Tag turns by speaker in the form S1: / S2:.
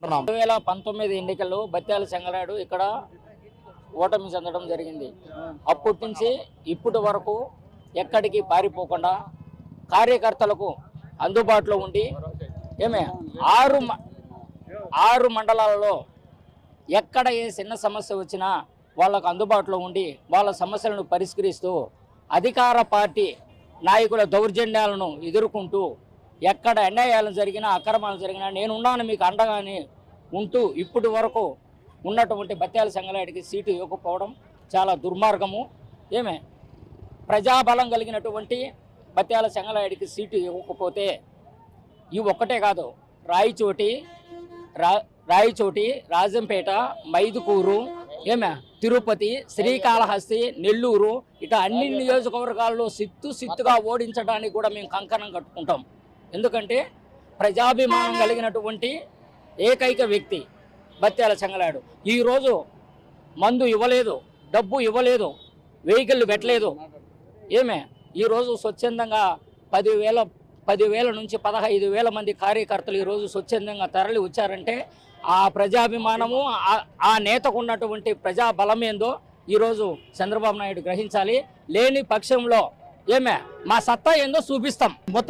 S1: అనుకుంటున్నాం.
S2: రెండు వేల పంతొమ్మిది ఎన్నికల్లో బత్యాల చెంగలాడు ఇక్కడ ఓటమి చెందడం జరిగింది. అప్పటి నుంచి ఇప్పటి వరకు ఎక్కడికి పారిపోకుండా కార్యకర్తలకు అందుబాటులో ఉండి ఏమే ఆరు మ- ఆరు మండలాలలో ఎక్కడ ఏ చిన్న సమస్య వచ్చినా వాళ్ళకు అందుబాటులో ఉండి వాళ్ళ సమస్యలను పరిష్కరిస్తూ అధికార పార్టీ నాయకుల దౌర్జన్యాలను ఎదుర్కొంటూ ఎక్కడ అన్యాయాలు జరిగినా అక్రమాలు జరిగినా నేనున్నాను మీకు అండగాని ఉంటూ ఇప్పటి వరకు ఉన్నటువంటి బత్యాల సంఘాలకి సీటు ఇవ్వకపోవడం చాలా దుర్మార్గము. ఏమే? ప్రజాబలం కలిగినటువంటి బత్యాల సంఘాలకి సీటు ఇవ్వకపోతే ఇవి ఒక్కటే కాదు. రాయిచోటి రా రాయిచోటి రాజంపేట మైదుకూరు ఏమే? తిరుపతి శ్రీకాళహస్తి నెల్లూరు ఇట అన్ని నియోజకవర్గాల్లో సిత్తు సిత్తుగా ఓడించడానికి కూడా మేము కంకణం కట్టుకుంటాం. ఎందుకంటే ప్రజాభిమానం కలిగినటువంటి ఏకైక వ్యక్తి బత్యాల చెంగలాడు ఈరోజు మందు ఇవ్వలేదు డబ్బు ఇవ్వలేదు వెహికల్ పెట్టలేదు. ఏమే? ఈరోజు స్వచ్ఛందంగా పదివేల పదివేల నుంచి పదహైదు వేల మంది కార్యకర్తలు ఈరోజు స్వచ్ఛందంగా తరలి వచ్చారంటే ఆ ప్రజాభిమానము ఆ- ఆ నేతకు ఉన్నటువంటి ప్రజాబలం ఏందో ఈరోజు చంద్రబాబు నాయుడు గ్రహించాలి. లేని పక్షంలో ఏమే? మా సత్తా ఏందో చూపిస్తాం. మొత్తం